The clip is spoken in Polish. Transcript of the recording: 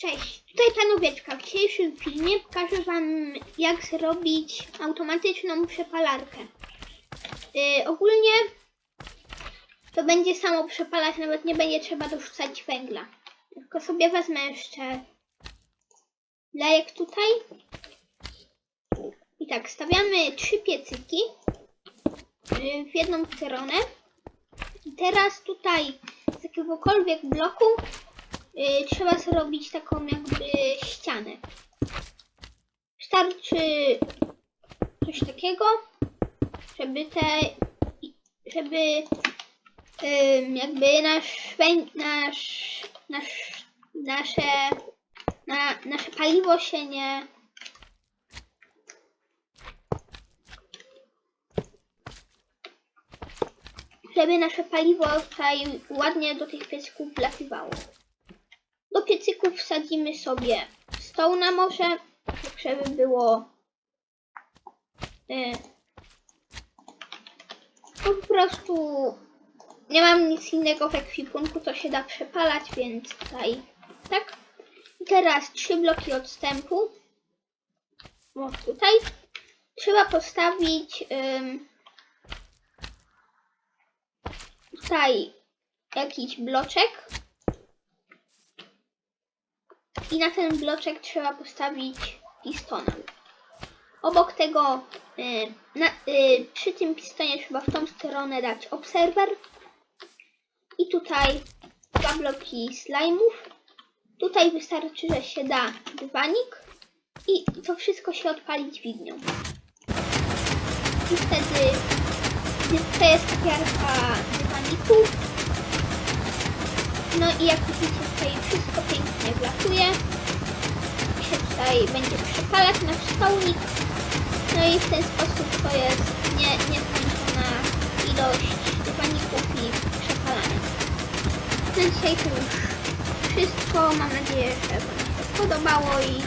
Cześć, tutaj panowieczka. W dzisiejszym filmie pokażę Wam jak zrobić automatyczną przepalarkę. Yy, ogólnie to będzie samo przepalać, nawet nie będzie trzeba dorzucać węgla. Tylko sobie wezmę jeszcze lejek tutaj. I tak, stawiamy trzy piecyki yy, w jedną stronę. I teraz tutaj z jakiegokolwiek bloku y, trzeba zrobić taką jakby ścianę. Wystarczy coś takiego, żeby te, żeby jakby nasz, nasz, nasz, nasze, na, nasze paliwo się nie żeby nasze paliwo tutaj ładnie do tych piecyków wlatywało. Do wsadzimy sobie stoł na tak żeby było y, po prostu nie mam nic innego w ekwipunku, co się da przepalać, więc tutaj tak. I teraz trzy bloki odstępu. O, tutaj. Trzeba postawić tutaj jakiś bloczek. I na ten bloczek trzeba postawić pistona. Obok tego, y, na, y, przy tym pistonie trzeba w tą stronę dać obserwer. I tutaj dwa bloki slime'ów. Tutaj wystarczy, że się da dywanik. I to wszystko się odpali dźwignią. I wtedy to jest wiarka dywaników. No i jak widzicie tutaj wszystko pięknie wlatuje. Się tutaj będzie przepalać nasz stołnik. No i w ten sposób to jest nie, nieskończona ilość dywaników i przepalania. Na dzisiaj to już wszystko. Mam nadzieję, że Wam się spodobało i